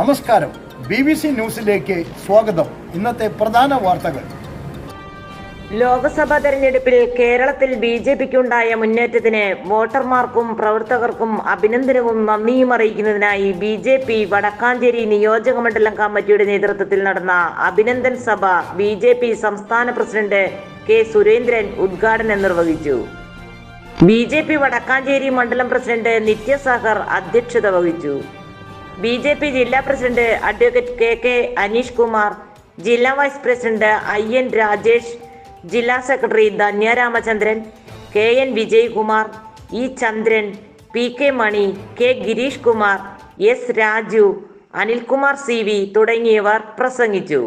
നമസ്കാരം. B B C ന്യൂസിലേക്ക് സ്വാഗതം. ഇന്നത്തെ പ്രധാന വാർത്തകൾ. ലോക്സഭാ തെരഞ്ഞെടുപ്പിൽ കേരളത്തിൽ ബി ജെ പിക്കുണ്ടായ മുന്നേറ്റത്തിന് വോട്ടർമാർക്കും പ്രവർത്തകർക്കും അഭിനന്ദനവും നന്ദിയും അറിയിക്കുന്നതിനായി ബി ജെ പി വടക്കാഞ്ചേരി നിയോജക മണ്ഡലം കമ്മിറ്റിയുടെ നേതൃത്വത്തിൽ നടന്ന അഭിനന്ദൻ സഭ ബി ജെ പി സംസ്ഥാന പ്രസിഡന്റ് കെ സുരേന്ദ്രൻ ഉദ്ഘാടനം നിർവഹിച്ചു. ബി ജെ പി വടക്കാഞ്ചേരി മണ്ഡലം പ്രസിഡന്റ് നിത്യസാഗർ അധ്യക്ഷത വഹിച്ചു. ബി ജെ പി ജില്ലാ president advocate K K Aneesh Kumar ജില്ലാ vice president I N Rajesh ജില്ലാ secretary Dhanya Ramachandran K N Vijaykumar E Chandran P K Mani K Gireesh Kumar S Raju Anilkumar C V തുടങ്ങിയവർ പ്രസംഗിച്ചു.